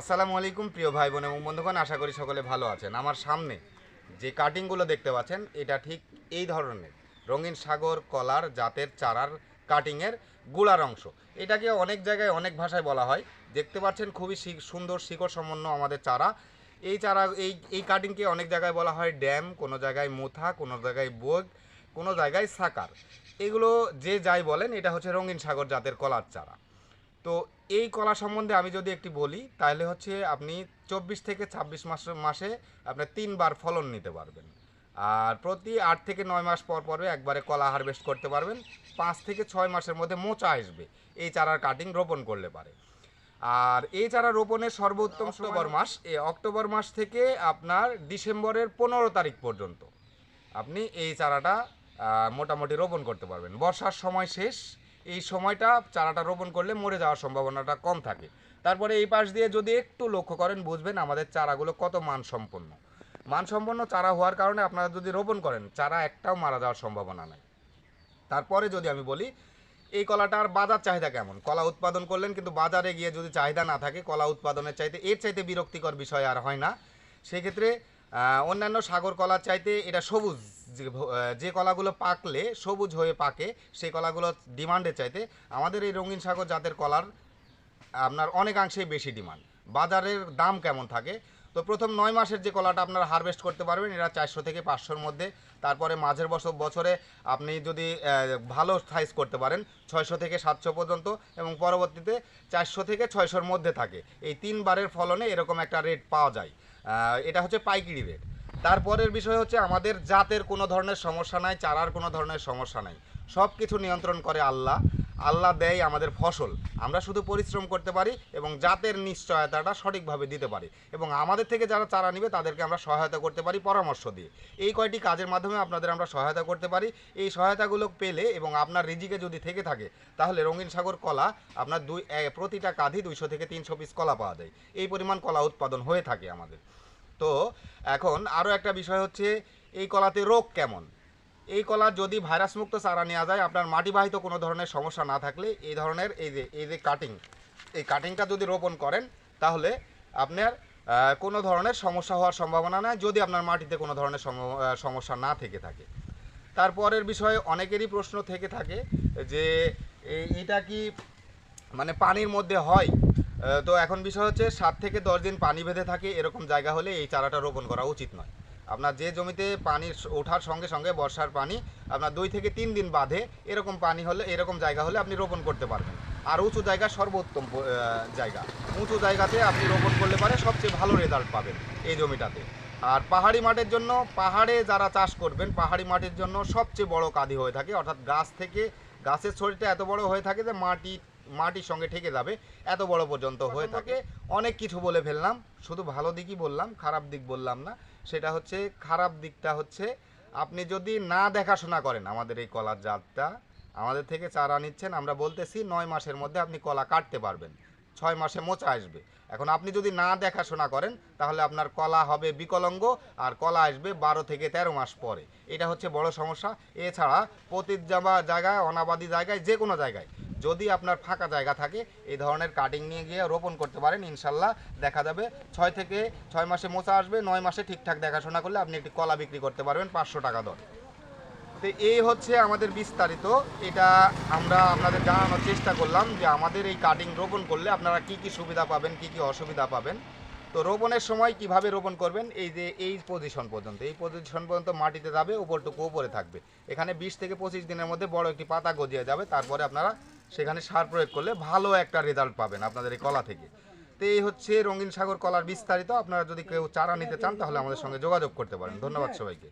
আসসালামু আলাইকুম, প্রিয় ভাই বোন এবং বন্ধুগণ, আশা করি সকলে ভালো আছেন। আমার সামনে যে কাটিংগুলো দেখতে পাচ্ছেন, এটা ঠিক এই ধরনের রঙিন সাগর, কলার জাতের চারার কাটিংয়ের গুড়ার অংশ। এটাকে অনেক জায়গায়, অনেক ভাষায় বলা হয়। দেখতে পাচ্ছেন খুবই সুন্দর শিকড় সম্পন্ন আমাদের চারা। এই চারা, এই এই কাটিংকে অনেক জায়গায় বলা হয় ড্যাম, কোনো জায়গায় মুথা, কোনো জায়গায় বোগ, কোনো জায়গায় সাকার। এগুলো যে যাই বলেন, এটা হচ্ছে রঙিন সাগর জাতের কলার চারা। তো এই কলা সম্বন্ধে আমি যদি একটি বলি তাহলে হচ্ছে আপনি চব্বিশ থেকে ছাব্বিশ মাস মাসে আপনার তিনবার ফলন নিতে পারবেন। আর প্রতি আট থেকে নয় মাস পর পরে একবারে কলা হারভেস্ট করতে পারবেন। পাঁচ থেকে ছয় মাসের মধ্যে মোচা আসবে। এই চারার কাটিং রোপণ করলে পারে। আর এই চারা রোপণের সর্বোত্তম অক্টোবর মাস। এই অক্টোবর মাস থেকে আপনার ডিসেম্বরের পনেরো তারিখ পর্যন্ত আপনি এই চারাটা মোটামুটি রোপণ করতে পারবেন। বর্ষার সময় শেষ এই সময়টা চারাটা রোপণ করলে মরে যাওয়ার সম্ভাবনাটা কম থাকে। তারপরে এই পাশ দিয়ে যদি একটু লক্ষ্য করেন, বুঝবেন আমাদের চারাগুলো কত মানসম্পন্ন। মানসম্পন্ন চারা হওয়ার কারণে আপনারা যদি রোপণ করেন, চারা একটাও মারা যাওয়ার সম্ভাবনা নাই। তারপরে যদি আমি বলি, এই কলাটার বাজার চাহিদা কেমন? কলা উৎপাদন করলেন, কিন্তু বাজারে গিয়ে যদি চাহিদা না থাকে, কলা উৎপাদনের চাইতে এর চাইতে বিরক্তিকর বিষয় আর হয় না। সেক্ষেত্রে অন্যান্য সাগর কলার চাইতে এটা সবুজ, যে কলাগুলো পাকলে সবুজ হয়ে পাকে, সেই কলাগুলো ডিমান্ডের চাইতে আমাদের এই রঙিন সাগর জাতের কলার আপনার অনেকাংশেই বেশি ডিমান্ড। বাজারের দাম কেমন থাকে? তো প্রথম নয় মাসের যে কলাটা আপনারা হারভেস্ট করতে পারবেন, এরা চারশো থেকে পাঁচশোর মধ্যে। তারপরে মাঝের বছর, বছরে আপনি যদি ভালো সাইজ করতে পারেন, ছয়শো থেকে সাতশো পর্যন্ত এবং পরবর্তীতে চারশো থেকে ছয়শোর মধ্যে থাকে। এই তিনবারের ফলনে এরকম একটা রেট পাওয়া যায়। এটা হচ্ছে পাইকিরি রেট। তারপরের বিষয় হচ্ছে আমাদের জাতের কোনো ধরনের সমস্যা নাই, চারার কোনো ধরনের সমস্যা নাই। সব কিছু নিয়ন্ত্রণ করে আল্লাহ। আল্লাহ দেয় আমাদের ফসল। আমরা শুধু পরিশ্রম করতে পারি এবং জাতের নিশ্চয়তাটা সঠিকভাবে দিতে পারি। এবং আমাদের থেকে যারা চারা নিবে, তাদেরকে আমরা সহায়তা করতে পারি পরামর্শ দিয়ে। এই কয়টি কাজের মাধ্যমে আপনাদের আমরা সহায়তা করতে পারি। এই সহায়তাগুলো পেলে এবং আপনার রিজিকে যদি থেকে থাকে, তাহলে রঙিন সাগর কলা আপনার দুই প্রতিটা কাঁধি দুইশো থেকে তিনশো পিস কলা পাওয়া যায়। এই পরিমাণ কলা উৎপাদন হয়ে থাকে আমাদের। তো এখন আরও একটা বিষয় হচ্ছে, এই কলাতে রোগ কেমন? এই কলা যদি ভাইরাস মুক্ত চারা নেওয়া যায়, আপনার মাটিবাহিত কোনো ধরনের সমস্যা না থাকলে এই ধরনের এই যে এই যে কাটিং এই কাটিংটা যদি রোপণ করেন, তাহলে আপনার কোনো ধরনের সমস্যা হওয়ার সম্ভাবনা নাই, যদি আপনার মাটিতে কোনো ধরনের সম- সমস্যা না থেকে থাকে। তারপরের বিষয়ে অনেকেরই প্রশ্ন থেকে থাকে যে এটা কি মানে পানির মধ্যে হয়? তো এখন বিষয় হচ্ছে, সাত থেকে দশ দিন পানি বেঁধে থাকে, এরকম জায়গা হলে এই চারাটা রোপণ করা উচিত নয়। আপনার যে জমিতে পানি ওঠার সঙ্গে সঙ্গে বর্ষার পানি, আপনার দুই থেকে তিন দিন বাদে এরকম পানি হলে, এরকম জায়গা হলে আপনি রোপণ করতে পারবেন। আর উঁচু জায়গা সর্বোত্তম জায়গা। উঁচু জায়গাতে আপনি রোপণ করলে পারে সবচেয়ে ভালো রেজাল্ট পাবেন এই জমিটাতে। আর পাহাড়ি মাঠের জন্য, পাহাড়ে যারা চাষ করবেন, পাহাড়ি মাটির জন্য সবচেয়ে বড় কাঁদি হয়ে থাকে, অর্থাৎ গাছ থেকে, গাছের শরীরটা এত বড় হয়ে থাকে যে মাটি মাটির সঙ্গে ঠেকে যাবে এত বড় পর্যন্ত হয়ে থাকে। অনেক কিছু বলে ফেললাম শুধু ভালো দিকই বললাম খারাপ দিক বললাম না। সেটা হচ্ছে খারাপ দিকটা হচ্ছে আপনি যদি না দেখাশোনা করেন আমাদের এই কলার জাতটা আমাদের থেকে চারা নিচ্ছেন আমরা বলতেছি নয় মাসের মধ্যে আপনি কলা কাটতে পারবেন। ছয় মাসে মোচা আসবে। এখন আপনি যদি না দেখাশোনা করেন তাহলে আপনার কলা হবে বিকলঙ্গ আর কলা আসবে বারো থেকে তেরো মাস পরে। এটা হচ্ছে বড় সমস্যা। এছাড়া পতিত জামা জায়গায় অনাবাদী জায়গায় যে কোনো জায়গায় যদি আপনার ফাঁকা জায়গা থাকে, এই ধরনের কাটিং নিয়ে গিয়ে রোপণ করতে পারেন, ইনশাল্লাহ দেখা যাবে ছয় থেকে ছয় মাসে মোচা আসবে, নয় মাসে ঠিকঠাক দেখাশোনা করলে আপনি একটি কলা বিক্রি করতে পারবেন পাঁচশো টাকা দর। তো এই হচ্ছে আমাদের বিস্তারিত, এটা আমরা আপনাদের জানানোর চেষ্টা করলাম যে আমাদের এই কাটিং রোপণ করলে আপনারা কি কি সুবিধা পাবেন, কি কি অসুবিধা পাবেন। তো রোপণের সময় কীভাবে রোপণ করবেন? এই যে, এই পজিশন পর্যন্ত। এই পজিশন পর্যন্ত মাটিতে যাবে, উপরটুকু উপরে থাকবে। এখানে বিশ থেকে পঁচিশ দিনের মধ্যে বড় একটি পাতা গজিয়ে যাবে। তারপরে আপনারা সেখানে সার প্রয়োগ করলে ভালো একটা রেজাল্ট পাবেন আপনাদের এই কলা থেকে। তো এই হচ্ছে রঙিন সাগর কলার বিস্তারিত। আপনারা যদি কেউ চারা নিতে চান, তাহলে আমাদের সঙ্গে যোগাযোগ করতে পারেন। ধন্যবাদ সবাইকে।